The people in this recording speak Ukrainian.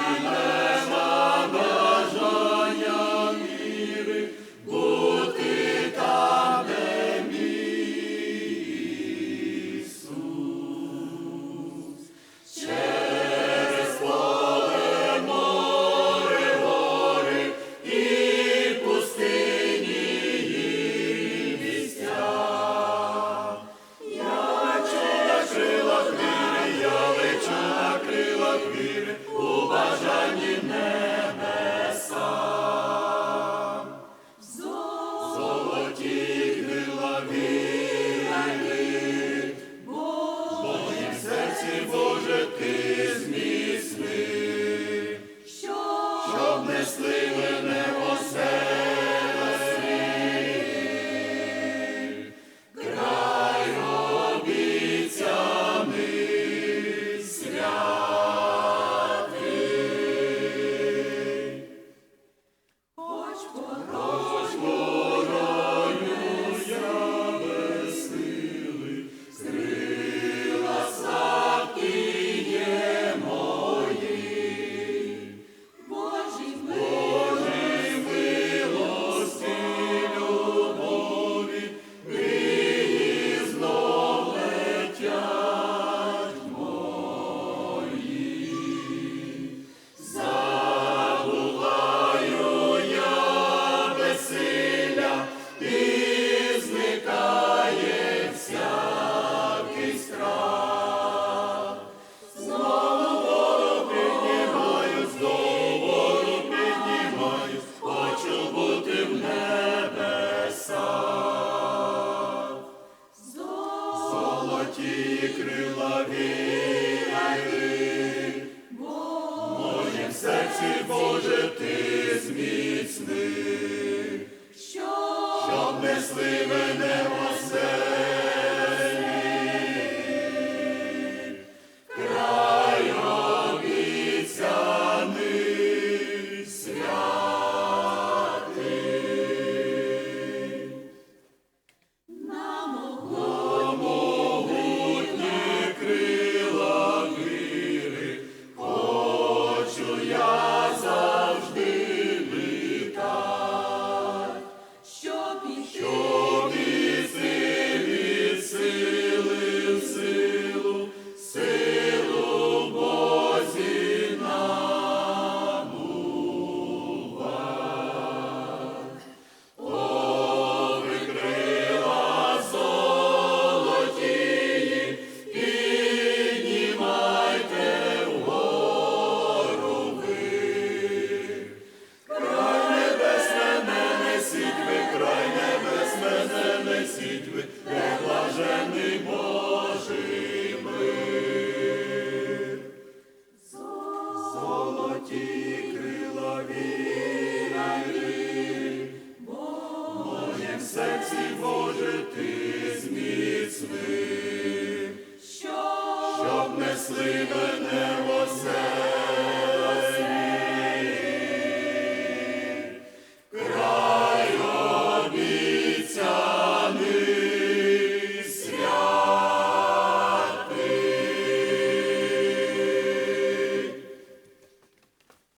Amen. earnestly when ті крила віри. В серці, Боже, ти зміцни, щоб несли мене.